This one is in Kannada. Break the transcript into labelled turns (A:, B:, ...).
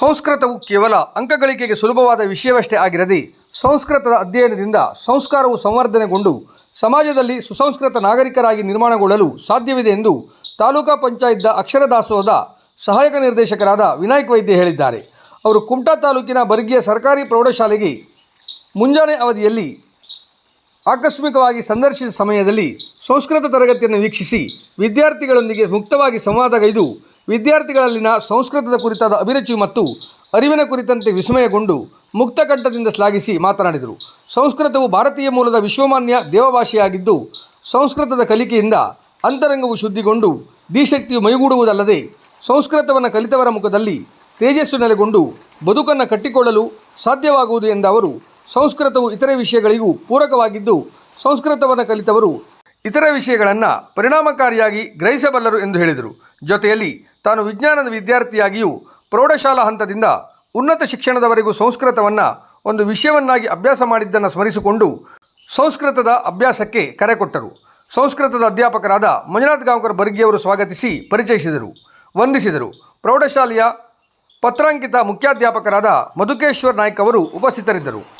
A: ಸಂಸ್ಕೃತವು ಕೇವಲ ಅಂಕಗಳಿಕೆಗೆ ಸುಲಭವಾದ ವಿಷಯವಷ್ಟೇ ಆಗಿರದೆ ಸಂಸ್ಕೃತದ ಅಧ್ಯಯನದಿಂದ ಸಂಸ್ಕಾರವು ಸಂವರ್ಧನೆಗೊಂಡು ಸಮಾಜದಲ್ಲಿ ಸುಸಂಸ್ಕೃತ ನಾಗರಿಕರಾಗಿ ನಿರ್ಮಾಣಗೊಳ್ಳಲು ಸಾಧ್ಯವಿದೆ ಎಂದು ತಾಲೂಕಾ ಪಂಚಾಯತ್ದ ಅಕ್ಷರ ದಾಸೋಹದ ಸಹಾಯಕ ನಿರ್ದೇಶಕರಾದ ವಿನಾಯಕ್ ವೈದ್ಯ ಹೇಳಿದ್ದಾರೆ. ಅವರು ಕುಮಟಾ ತಾಲೂಕಿನ ಬರ್ಗಿಯ ಸರ್ಕಾರಿ ಪ್ರೌಢಶಾಲೆಗೆ ಮುಂಜಾನೆ ಅವಧಿಯಲ್ಲಿ ಆಕಸ್ಮಿಕವಾಗಿ ಸಂದರ್ಶಿಸಿದ ಸಮಯದಲ್ಲಿ ಸಂಸ್ಕೃತ ತರಗತಿಯನ್ನು ವೀಕ್ಷಿಸಿ ವಿದ್ಯಾರ್ಥಿಗಳೊಂದಿಗೆ ಮುಕ್ತವಾಗಿ ಸಂವಾದಗೈದು ವಿದ್ಯಾರ್ಥಿಗಳಲ್ಲಿನ ಸಂಸ್ಕೃತದ ಕುರಿತಾದ ಅಭಿರುಚಿ ಮತ್ತು ಅರಿವಿನ ಕುರಿತಂತೆ ವಿಸ್ಮಯಗೊಂಡು ಮುಕ್ತಕಂಠದಿಂದ ಶ್ಲಾಘಿಸಿ ಮಾತನಾಡಿದರು. ಸಂಸ್ಕೃತವು ಭಾರತೀಯ ಮೂಲದ ವಿಶ್ವಮಾನ್ಯ ದೇವಭಾಷೆಯಾಗಿದ್ದು, ಸಂಸ್ಕೃತದ ಕಲಿಕೆಯಿಂದ ಅಂತರಂಗವು ಶುದ್ಧಿಗೊಂಡು ದಿಶಕ್ತಿಯು ಮೈಗೂಡುವುದಲ್ಲದೆ ಸಂಸ್ಕೃತವನ್ನು ಕಲಿತವರ ಮುಖದಲ್ಲಿ ತೇಜಸ್ಸು ನೆಲೆಗೊಂಡು ಬದುಕನ್ನು ಕಟ್ಟಿಕೊಳ್ಳಲು ಸಾಧ್ಯವಾಗುವುದು ಎಂದ ಅವರು, ಸಂಸ್ಕೃತವು ಇತರೆ ವಿಷಯಗಳಿಗೂ ಪೂರಕವಾಗಿದ್ದು, ಸಂಸ್ಕೃತವನ್ನು ಕಲಿತವರು ಇತರ ವಿಷಯಗಳನ್ನು ಪರಿಣಾಮಕಾರಿಯಾಗಿ ಗ್ರಹಿಸಬಲ್ಲರು ಎಂದು ಹೇಳಿದರು. ಜೊತೆಯಲ್ಲಿ ತಾನು ವಿಜ್ಞಾನದ ವಿದ್ಯಾರ್ಥಿಯಾಗಿಯೂ ಪ್ರೌಢಶಾಲಾ ಹಂತದಿಂದ ಉನ್ನತ ಶಿಕ್ಷಣದವರೆಗೂ ಸಂಸ್ಕೃತವನ್ನು ಒಂದು ವಿಷಯವನ್ನಾಗಿ ಅಭ್ಯಾಸ ಮಾಡಿದ್ದನ್ನು ಸ್ಮರಿಸಿಕೊಂಡು ಸಂಸ್ಕೃತದ ಅಭ್ಯಾಸಕ್ಕೆ ಕರೆ ಕೊಟ್ಟರು. ಸಂಸ್ಕೃತದ ಅಧ್ಯಾಪಕರಾದ ಮಂಜುನಾಥ್ ಗಾಂವ್ಕರ್ ಬರ್ಗಿಯವರು ಸ್ವಾಗತಿಸಿ ಪರಿಚಯಿಸಿದರು. ವಂದಿಸಿದರು. ಪ್ರೌಢಶಾಲೆಯ ಪತ್ರಾಂಕಿತ ಮುಖ್ಯಾಧ್ಯಾಪಕರಾದ ಮಧುಕೇಶ್ವರ್ ನಾಯ್ಕ್ ಅವರು ಉಪಸ್ಥಿತರಿದ್ದರು.